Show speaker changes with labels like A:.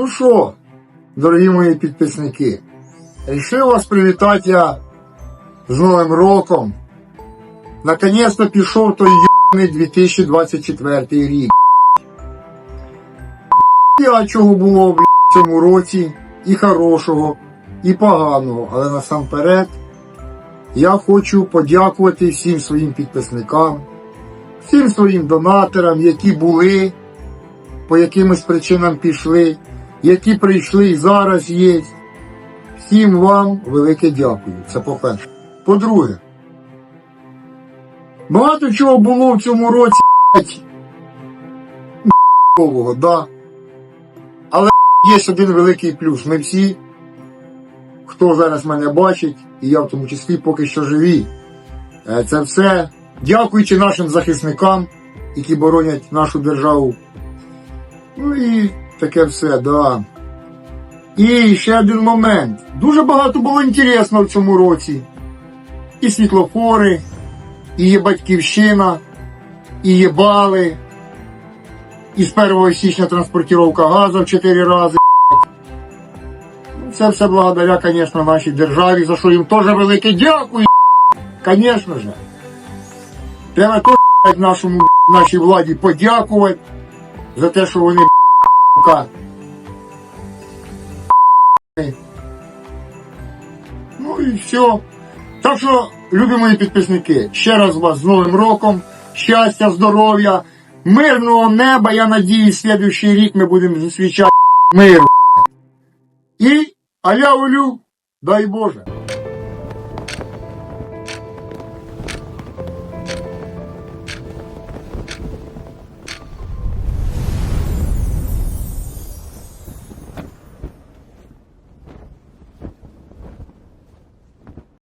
A: Ну що, дорогі мої підписники, рішив вас привітати я з Новим роком. Наконець-то пішов той йобаний 2024 рік. А чого було в цьому році і хорошого, і поганого, але насамперед я хочу подякувати всім своїм підписникам, всім своїм донаторам, які були, по якимось причинам пішли, які прийшли і зараз є. Всім вам велике дякую. Це по-перше. По-друге, багато чого було в цьому році да. Але є один великий плюс. Ми всі, хто зараз мене бачить, і я в тому числі поки що живі. Е, Це все дякуючи нашим захисникам, які боронять нашу державу. Ну і таке все, да. І ще один момент. Дуже багато було інтересного в цьому році. І світлофори, і є батьківщина, і є бали, і з 1 січня транспортировка газу в 4 рази. Ну, Це все благодаря, звісно, нашій державі, за що їм теж велике дякую. Звісно ж. Треба теж нашому нашій владі подякувати за те, що вони Ну і все. Так що, любі мої підписники, ще раз вас з Новим роком, щастя, здоров'я, мирного неба. Я надіюсь, слідуючий рік ми будемо зустрічати мир. І аля Олю, дай Боже.